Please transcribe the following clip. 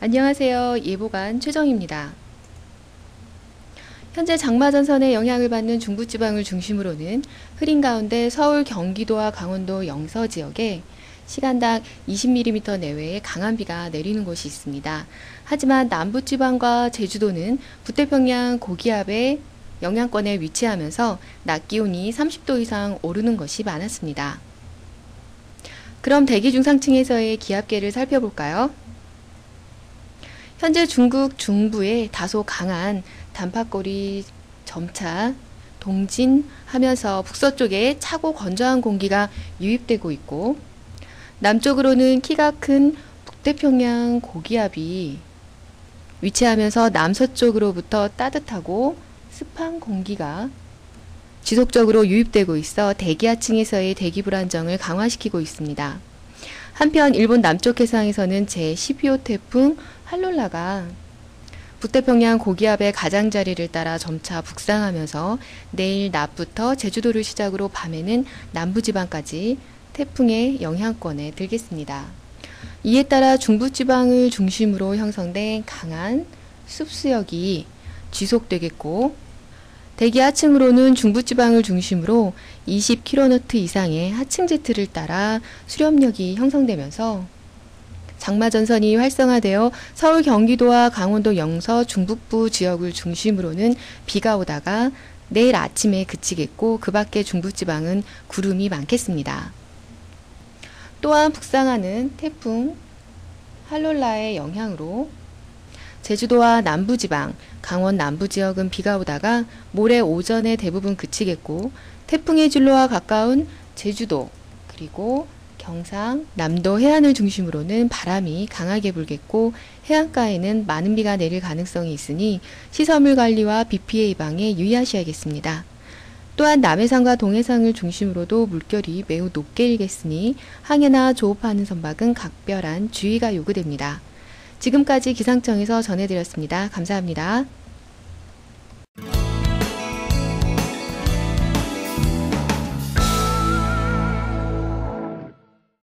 안녕하세요. 예보관 최정입니다. 현재 장마전선의 영향을 받는 중부지방을 중심으로는 흐린 가운데 서울, 경기도와 강원도 영서 지역에 시간당 20mm 내외의 강한 비가 내리는 곳이 있습니다. 하지만 남부지방과 제주도는 북태평양 고기압의 영향권에 위치하면서 낮 기온이 30도 이상 오르는 것이 많았습니다. 그럼 대기 중상층에서의 기압계를 살펴볼까요? 현재 중국 중부에 다소 강한 단파골이 점차 동진하면서 북서쪽에 차고 건조한 공기가 유입되고 있고 남쪽으로는 키가 큰 북태평양 고기압이 위치하면서 남서쪽으로부터 따뜻하고 습한 공기가 지속적으로 유입되고 있어 대기하층에서의 대기 불안정을 강화시키고 있습니다. 한편 일본 남쪽 해상에서는 제12호 태풍 할롤라가 북태평양 고기압의 가장자리를 따라 점차 북상하면서 내일 낮부터 제주도를 시작으로 밤에는 남부지방까지 태풍의 영향권에 들겠습니다. 이에 따라 중부지방을 중심으로 형성된 강한 습수역이 지속되겠고 대기 하층으로는 중부지방을 중심으로 20km 이상의 하층 제트를 따라 수렴력이 형성되면서 장마전선이 활성화되어 서울, 경기도와 강원도 영서, 중북부 지역을 중심으로는 비가 오다가 내일 아침에 그치겠고 그 밖에 중부지방은 구름이 많겠습니다. 또한 북상하는 태풍 할롤라의 영향으로 제주도와 남부지방, 강원 남부 지역은 비가 오다가 모레 오전에 대부분 그치겠고 태풍의 진로와 가까운 제주도 그리고 경상, 남도 해안을 중심으로는 바람이 강하게 불겠고 해안가에는 많은 비가 내릴 가능성이 있으니 시설물 관리와 비 피해 예방에 유의하셔야겠습니다. 또한 남해상과 동해상을 중심으로도 물결이 매우 높게 일겠으니 항해나 조업하는 선박은 각별한 주의가 요구됩니다. 지금까지 기상청에서 전해드렸습니다. 감사합니다.